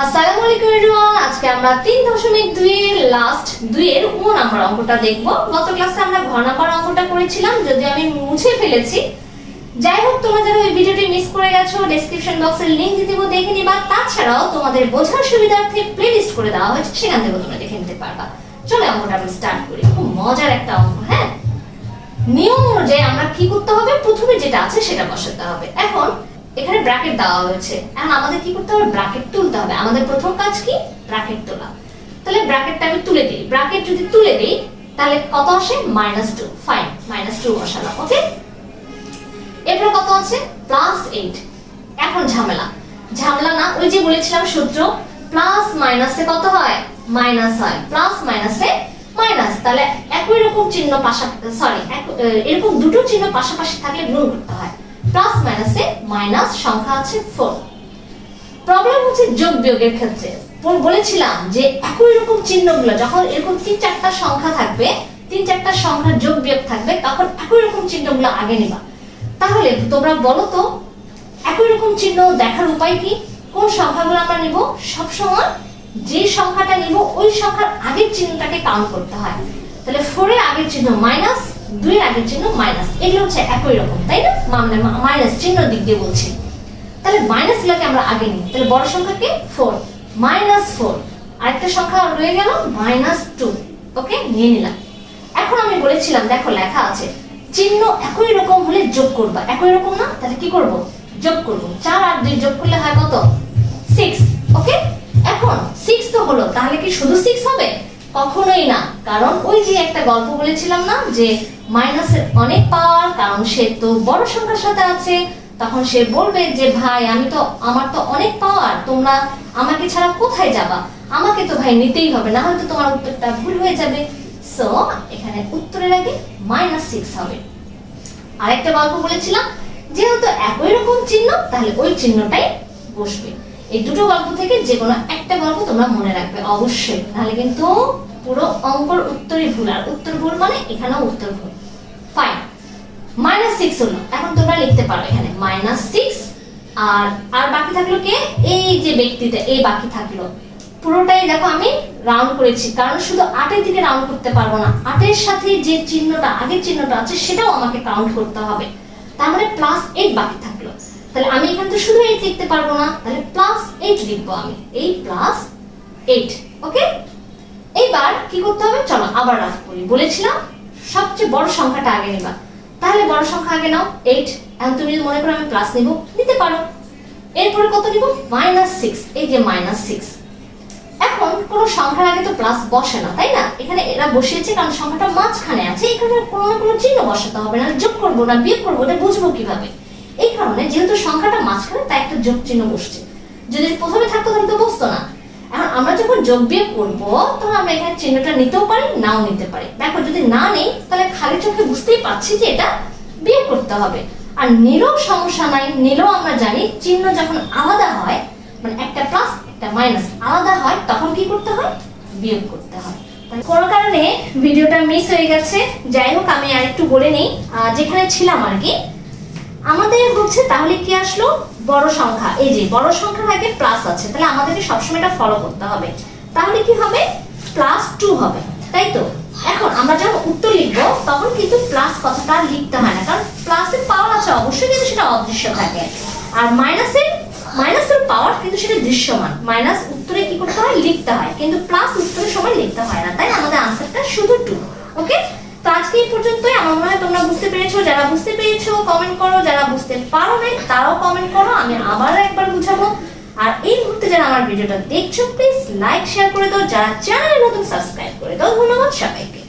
আসসালামু আলাইকুম এভরিওয়ান আজকে আমরা তিন দশমিক দুই এর লাস্ট দুই এর ও নাম্বার অঙ্কটা দেখব। গত ক্লাসে আমরা ঘ নাম্বার অঙ্কটা করেছিলাম যদি আমি মুছে ফেলেছি। যাই হোক, তোমরা যারা ওই ভিডিওটি মিস করে গেছো ডেসক্রিপশন বক্সের লিংক দিয়ে দেবো, দেখে নিবা। তাছাড়াও তোমাদের বোঝার সুবিধার্থে প্লেলিস্ট করে দেওয়া হয়েছে, সেখান থেকে তোমরা দেখে নিতে পারবা। চলো অঙ্কটা আমি স্টার্ট করি। খুব মজার একটা অঙ্ক হ্যাঁ? নিয়ম অনুযায়ী আমরা কি করতে হবে? প্রথমে যেটা আছে সেটা বসাতে হবে। এখন এখানে ব্র্যাকেট দেওয়া হয়েছে। এখন আমাদের কি করতে হবে? ব্র্যাকেট তুলতে হবে। আমাদের প্রথম কাজ কি? ব্র্যাকেট তোলা। তাহলে ব্র্যাকেটটা আমি তুলে দিই। ব্র্যাকেট যদি তুলে দিই, তাহলে কত আসে? Minus two fine minus two বসালাম ওকে এরপরে কত আছে? প্লাস এইট এখন ঝামেলা। ঝামেলা না, ওই যে বলেছিলাম সূত্র প্লাস মাইনাসে কত হয়? মাইনাস হয়। প্লাস মাইনাসে মাইনাস তাহলে একই রকম চিহ্ন পাশাপাশি সরি এরকম দুটো চিহ্ন পাশাপাশি থাকলে গুণ করতে হয়। প্লাস মাইনাসে মাইনাস সংখ্যা আছে ফোর প্রবলেম হচ্ছে যোগ বিয়োগের ক্ষেত্রে। বলেছিলাম যে একই রকম চিহ্নগুলো, যখন এরকম তিন চারটা সংখ্যা থাকবে, তিন চারটা সংখ্যার যোগ বিয়োগ থাকবে, তখন একই রকম চিহ্নগুলো আগে নিবা। তাহলে তোমরা বলো তো, একই রকম চিহ্ন দেখার উপায় কি? কোন সংখ্যাগুলো আমরা নিব? সবসময় যে সংখ্যাটা নিব, ওই সংখ্যার আগের চিহ্নটাকে কাউন্ট করতে হয়। তাহলে ফোরের আগের চিহ্ন মাইনাস দুই আগের চিহ্ন মাইনাস। এগুলো হচ্ছে একই রকম, তাই না? মানে মাইনাস চিহ্ন দিক দিয়ে বলছি। তাহলে মাইনাস গুলোকে আমরা আগে নিই। তাহলে বড় সংখ্যাকে ফোর মাইনাস ফোর আরেকটা সংখ্যা রয়ে গেল, মাইনাস টু ওকে, নিয়ে নিলাম। এখন আমি বলেছিলাম, দেখো লেখা আছে, চিহ্ন একই রকম হলে যোগ করবা। একই রকম না? তাহলে কি করব? যোগ করব। চার আর দুই যোগ করলে হয় কত? Six okay? এখন সিক্স তো হলো, তাহলে কি শুধু সিক্স হবে? কখনোই না। কারণ ওই যে একটা গল্প বলেছিলাম না, যে মাইনাসের অনেক পাওয়ার, কারণ সে তো বড় সংখ্যার সাথে আছে, তখন সে বলবে যে, ভাই, আমি তো, আমার তো অনেক পাওয়ার, তোমরা আমাকে ছাড়া কোথায় যাবা? আমাকে তো ভাই নিতেই হবে, না হয়তো তোমার উত্তরটা ভুল হয়ে যাবে। সো এখানে উত্তরের আগে মাইনাস সিক্স হবে। আরেকটা গল্প বলেছিলাম, যেহেতু একই রকম চিহ্ন, তাহলে ওই চিহ্নটাই বসবে। এই দুটো গল্প থেকে যে কোনো একটা গল্প তোমরা মনে রাখবে, অবশ্যই। তাহলে কিন্তু পুরো অঙ্কর উত্তরই ভুল, আর উত্তর ভুল মানে এখানেও উত্তর ভুল। ফাইন মাইনাস সিক্স হলো। এখন তোমরা লিখতে পারো এখানে। মাইনাস সিক্স আর আর বাকি থাকল কে? এই যে ব্যক্তিটা, এই বাকি থাকল। পুরোটাই দেখো আমি রাউন্ড করেছি। কারণ শুধু আটের দিকে রাউন্ড করতে পারব না। আটের সাথে যে চিহ্নটা, আগের চিহ্নটা আছে, সেটাও আমাকে কাউন্ট করতে হবে। তার মানে প্লাস এইট বাকি থাকল। তাহলে আমি এখানে তো শুধু এইট লিখতে পারব না। তাহলে প্লাস এইট লিখব আমি। এই প্লাস এইট ওকে এইবার কি করতে হবে? চলো আবার রাফ করি। বলেছিলাম সবচেয়ে বড় সংখ্যাটা আগে নিবা। তাহলে বড় সংখ্যা আগে নাও এইট এখন তুমি মনে করো আমি প্লাস নিব, নিতে পারো। এরপরে কত নিব? মাইনাস সিক্স এই যে মাইনাস সিক্স এখন কোনো সংখ্যার আগে তো প্লাস বসে না, তাই না? এখানে এরা বসিয়েছে কারণ সংখ্যাটা মাঝখানে আছে এখানে কোনো না কোনো চিহ্ন বসাতে হবে না যোগ করব না, বিয়োগ করব, এটা বুঝব কীভাবে? এই কারণে যেহেতু সংখ্যাটা মাঝখানে, তাই একটা যোগ চিহ্ন বসছে। যদি প্রথমে থাকতো তাহলে তো বসতো না। এখন আমরা যখন যোগ বিয়োগ করব তখন আমরা এখানে চিহ্নটা নিতেও পারি, নাও নিতে পারি। দেখো, যদি না নেই, তাহলে খালি চোখে বুঝতেই পারছি যে এটা বিয়োগ করতে হবে। আর নিলেও সমস্যা নাই, নিলেও আমরা জানি, চিহ্ন যখন আলাদা হয় মানে একটা প্লাস একটা মাইনাস আলাদা হয়, তখন কি করতে হয়? বিয়োগ করতে হয়। তাহলে কোনো কারণে ভিডিওটা মিস হয়ে গেছে, যাই হোক, আমি আরেকটু বলে নিই যেখানে ছিলাম আর কি, আমাদের হচ্ছে তাহলে কি আসলো? বড় সংখ্যা। এই যে, বড় সংখ্যার আগে প্লাস আছে, তাহলে আমাদেরকে সবসময় এটা ফলো করতে হবে। তাহলে কি হবে? প্লাস টু হবে। তাই তো? এখন আমরা যখন উত্তর লিখব, তখন কিন্তু প্লাস কথাটা লিখতে হয় না। কারণ প্লাসের পাওয়ার আছে অবশ্যই, কিন্তু সেটা অদৃশ্য থাকে। আর মাইনাসের মাইনাসের পাওয়ার কিন্তু সেটা দৃশ্যমান। মাইনাস উত্তরে কি করতে হয়? লিখতে হয়। কিন্তু প্লাস উত্তরের সময় লিখতে হয় না। তাই আমাদের আনসারটা শুধু টু ওকে তো আজকে এই পর্যন্তই। আমার মনে হয় তোমরা বুঝতে পেরেছ। যারা বুঝতে পেরেছ কমেন্ট করো। যারা বুঝতে পারো নাই, তারাও কমেন্ট করো। আমি আবারও একবার বুঝাবো আর এই মুহূর্তে যারা আমার ভিডিওটা দেখছ প্লিজ লাইক শেয়ার করে দাও। যারা চ্যানেলে নতুন সাবস্ক্রাইব করে দাও। ধন্যবাদ সবাইকে।